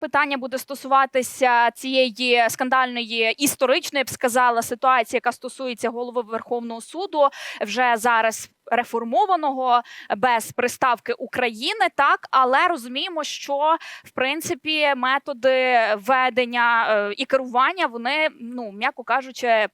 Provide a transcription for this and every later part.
Питання буде стосуватися цієї скандальної історичної, я б сказала, ситуації, яка стосується голови Верховного суду. Вже зараз реформованого без приставки України, так? Але розуміємо, що в принципі методи ведення е, і керування вони, ну м'яко кажучи, е,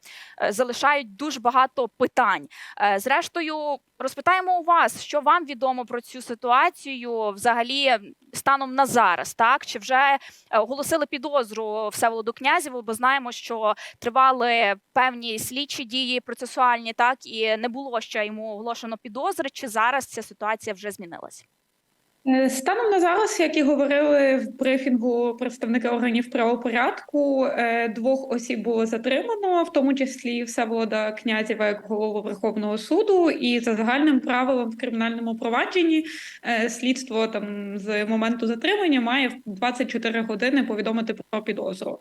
залишають дуже багато питань. Е, Зрештою, розпитаємо у вас, що вам відомо про цю ситуацію, взагалі станом на зараз, так? Чи вже е, оголосили підозру Всеволоду Князєву, бо знаємо, що тривали певні слідчі дії процесуальні, так? І не було ще йому оголошено підозри. Чи зараз ця ситуація вже змінилась? Е, Станом на зараз, як і говорили в брифінгу представники органів правопорядку, е, двох осіб було затримано, в тому числі Всеволода Князєва як голову Верховного суду. І за загальним правилом в кримінальному провадженні е, слідство там з моменту затримання має в 24 години повідомити про підозру.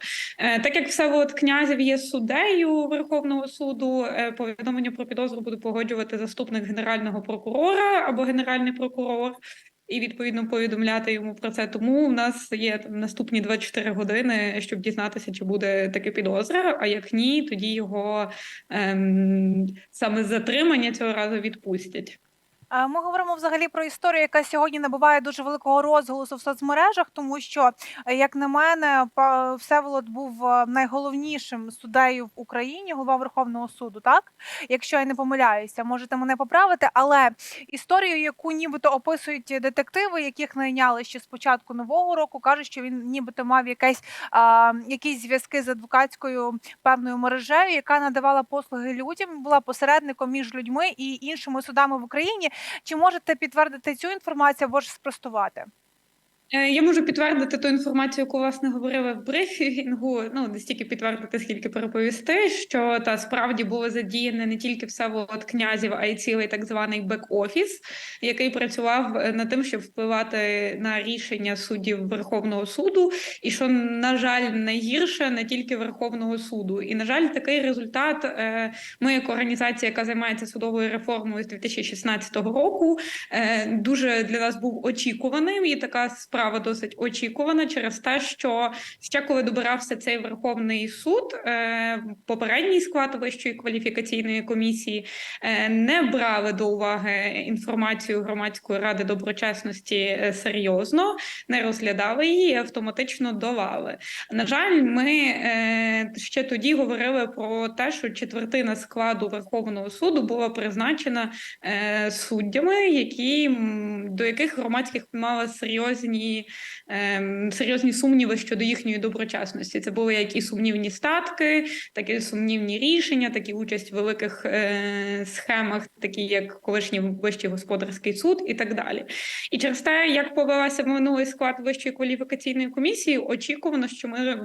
Так як Всеволод Князєв є суддею Верховного суду, повідомлення про підозру буде погоджувати заступник генерального прокурора або генеральний прокурор і відповідно повідомляти йому про це. Тому у нас є там наступні 24 години, щоб дізнатися, чи буде таке підозра. А як ні, тоді його ем, саме затримання цього разу відпустять. Ми говоримо взагалі про історію, яка сьогодні набуває дуже великого розголосу в соцмережах, тому що, е, як на мене, Всеволод був е, найголовнішим суддею в Україні, голова Верховного суду, так? Якщо я не помиляюся, можете мене поправити. Але історію, яку нібито описують детективи, яких найняли ще з початку нового року, кажуть, що він нібито мав якесь, а, якісь зв'язки з адвокатською певною мережею, яка надавала послуги людям, була посередником між людьми і іншими судами в Україні. Чи можете підтвердити цю інформацію або ж спростувати? Е, Я можу підтвердити ту інформацію, яку власне говорили в брифінгу. Ну не стільки підтвердити, скільки переповісти, що та справді було задіяне не тільки Всеволод Князів, а й цілий так званий бек-офіс, який працював е, над тим, щоб впливати на рішення суддів Верховного суду. І що, на жаль, найгірше не тільки Верховного суду. І на жаль, такий результат. е, Ми, як організація, яка займається судовою реформою з 2016 року, дуже для нас був очікуваним, і така справа досить очікувана через те, що ще коли добирався цей Верховний суд, е, попередній склад Вищої кваліфікаційної комісії е, не брали до уваги інформацію громадської ради доброчесності е, серйозно, не розглядали її, автоматично долали. На жаль, ми ще тоді говорили про те, що четвертина складу Верховного суду була призначена суддями, які до яких громадських мала серйозні, е, серйозні сумніви щодо їхньої доброчесності. Це були як і сумнівні статки, так і сумнівні рішення, так участь в великих е, схемах, такі як колишній вищий господарський суд, і так далі. І через те, як повелася минулий склад вищої кваліфікаційної комісії, очікувано, що ми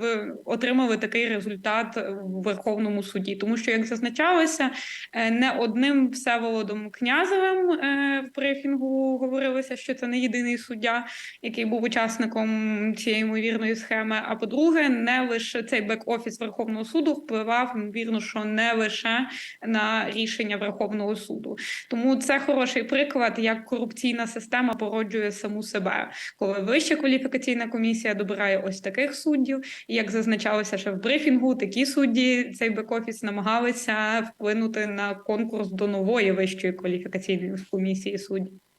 отримали такий результат в Верховному суді, тому що як зазначалося, е, не одним Всеволодом Князевим е, в брифінгу говорилося, що це не єдиний суддя, який був учасником цієї ймовірної схеми. А по-друге, не лише цей бек-офіс Верховного суду впливав, ймовірно, що не лише на рішення Верховного суду. Тому це хороший приклад, як корупційна система породжує саму себе, коли вища кваліфікаційна комісія добирає ось таких суддів. І як зазначалося ще в брифінгу, такі судді цей бек-офіс намагалися вплинути на конкурс до нової вищої кваліфікаційної комісії суддів.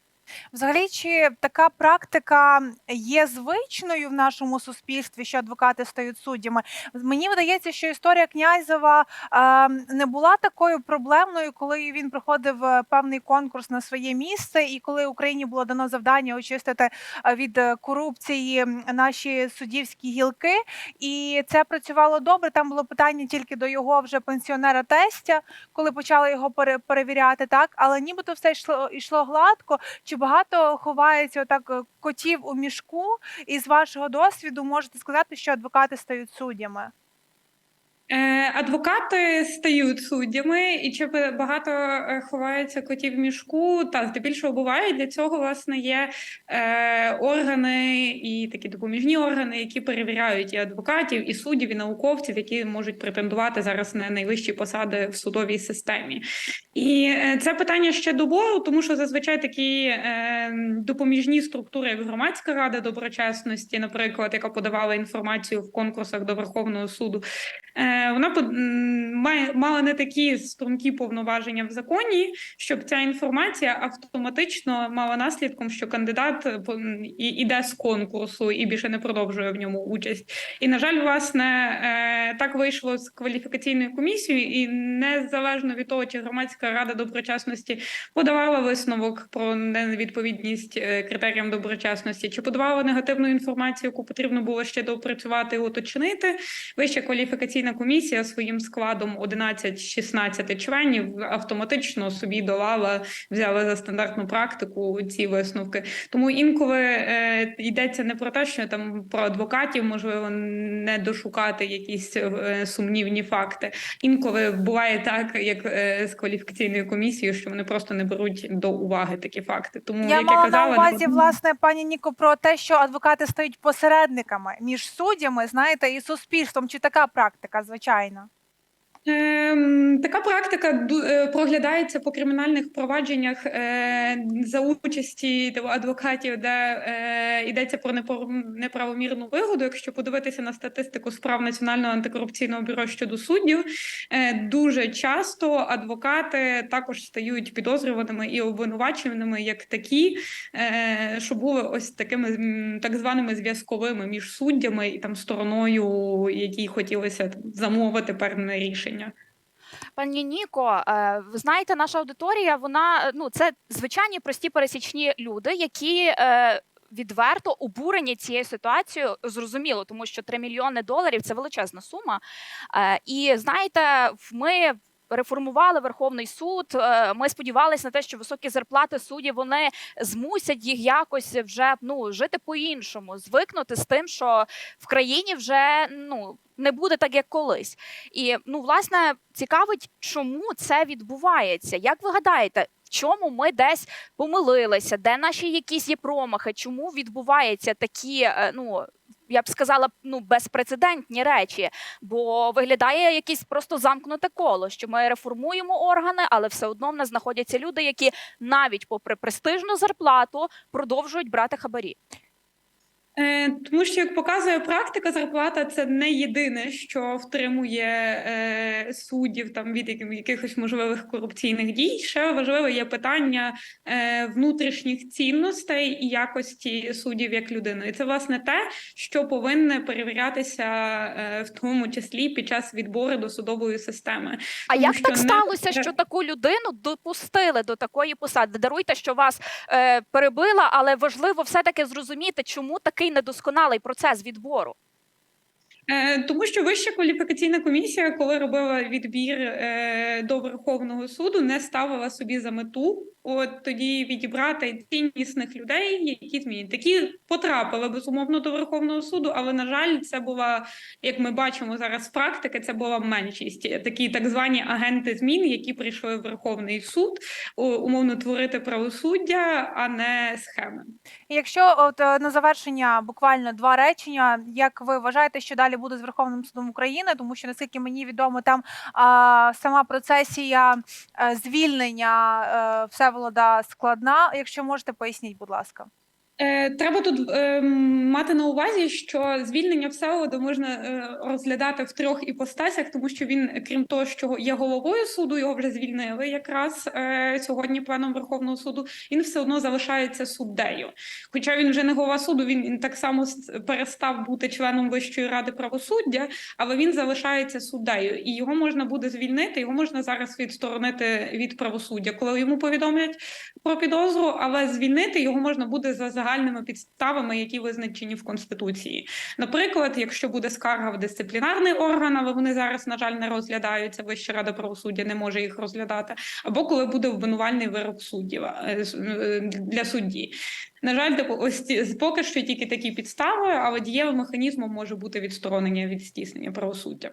Взагалі, чи така практика є звичною в нашому суспільстві, що адвокати стають суддями? Мені видається, що історія Князева е, не була такою проблемною, коли він проходив е, певний конкурс на своє місце, і коли Україні було дано завдання очистити е, від корупції наші суддівські гілки, і це працювало добре. Там було питання тільки до його вже пенсіонера тестя, коли почали його пере- перевіряти, так але нібито все йшло йшло гладко. Чи багато ховається отак е, котів у мішку? І з вашого досвіду можете сказати, що адвокати стають суддями? Е, Адвокати стають суддями, і чи ба- багато е, ховається котів в мішку? Та здебільшого буває. Для цього власне є е, органи і такі допоміжні органи, які перевіряють і адвокатів, і суддів, і науковців, які можуть претендувати зараз на найвищі посади в судовій системі. І е, це питання ще добору, тому що зазвичай такі е, допоміжні структури, як громадська рада доброчесності, наприклад, яка подавала інформацію в конкурсах до Верховного суду. Е, Вона мала не такі стрункі повноваження в законі, щоб ця інформація автоматично мала наслідком, що кандидат е, іде з конкурсу і більше не продовжує в ньому участь. І на жаль, власне, е, так вийшло з кваліфікаційною комісією, і незалежно від того, чи громадська рада доброчесності подавала висновок про невідповідність критеріям доброчесності, чи подавала негативну інформацію, яку потрібно було ще доопрацювати і уточнити. Вища кваліфікаційна комісія своїм складом 11-16 членів автоматично собі долала, взяла за стандартну практику ці висновки. Тому інколи е, йдеться не про те, що там про адвокатів можливо не дошукати якісь е, сумнівні факти. Інколи буває так, як е, з кваліфікаційною комісією, що вони просто не беруть до уваги такі факти. Тому Я як мала я казала, на не увазі, власне, пані Ніко, про те, що адвокати стають посередниками між суддями, знаєте, і суспільством. Чи така практика, звичайно? Ем, така практика е, проглядається по кримінальних провадженнях е, за участі адвокатів, де е, йдеться про неправомірну вигоду. Якщо подивитися на статистику справ Національного антикорупційного бюро щодо суддів, дуже часто адвокати також стають підозрюваними і обвинуваченими як такі, що були ось такими так званими зв'язковими між суддями і там стороною, якій хотілося замовити певне рішення. Пані Ніко, е, ви знаєте, наша аудиторія, вона е, ну це звичайні прості пересічні люди, які. е, Відверто обурені цією ситуацією зрозуміло, тому що 3 мільйони доларів це величезна сума. І знаєте, ми реформували Верховний суд. е, Ми сподівалися на те, що високі зарплати суддів вони змусять їх якось вже ну жити по-іншому, звикнути з тим, що в країні вже ну не буде так, як колись. І ну, власне, цікавить, чому це відбувається. Як ви гадаєте, в чому ми десь помилилися, де наші якісь є промахи? Чому відбуваються такі, е, ну я б сказала, ну безпрецедентні речі? Бо виглядає якесь просто замкнуте коло, що ми реформуємо органи, але все одно в нас знаходяться люди, які навіть попри престижну зарплату продовжують брати хабарі. Е, Тому що, як показує практика, зарплата це не єдине, що втримує е, суддів там від якихось можливих корупційних дій. Ще важливе є питання е, внутрішніх цінностей і якості суддів як людини. І це власне те, що повинне перевірятися в тому числі під час відбору до судової системи. А Тому як що так не- сталося, що таку людину допустили до такої посади? Даруйте, що вас е, перебила, але важливо все-таки зрозуміти, чому такий недосконалий процес відбору. Е, Тому що Вища кваліфікаційна комісія, коли робила відбір е, до Верховного суду, не ставила собі за мету от тоді відібрати ціннісних людей, які змінять. Такі потрапили безумовно до Верховного суду, але на жаль, це була, як ми бачимо зараз з практики, це була меншість. Такі так звані агенти змін, які прийшли в Верховний суд умовно творити правосуддя, а не схеми. Якщо от е, на завершення буквально два речення, як ви вважаєте, що далі буде з Верховним судом України, тому що наскільки мені відомо, там а, сама процесія е, звільнення е, Всеволода складна. Якщо можете, поясніть, будь ласка. Е, Треба тут е, мати на увазі, що звільнення Всеволода можна е, розглядати в трьох іпостасях, тому що він, крім того, що є головою суду, його вже звільнили якраз е, сьогодні пленом Верховного суду. Він все одно залишається суддею. Хоча він вже не голова суду, він, він так само перестав бути членом Вищої ради правосуддя, але він залишається суддею, і його можна буде звільнити. Його можна зараз відсторонити від правосуддя, коли йому повідомлять про підозру, але звільнити його можна буде за загальними підставами, які визначені в конституції. Наприклад, якщо буде скарга в дисциплінарний орган, але вони зараз, на жаль, не розглядаються. Вища рада правосуддя не може їх розглядати, або коли буде обвинувальний вирок суддів е, с- е, для судді. На жаль, ось поки що тільки такі підстави, але дієвим механізмом може бути відсторонення від здійснення правосуддя.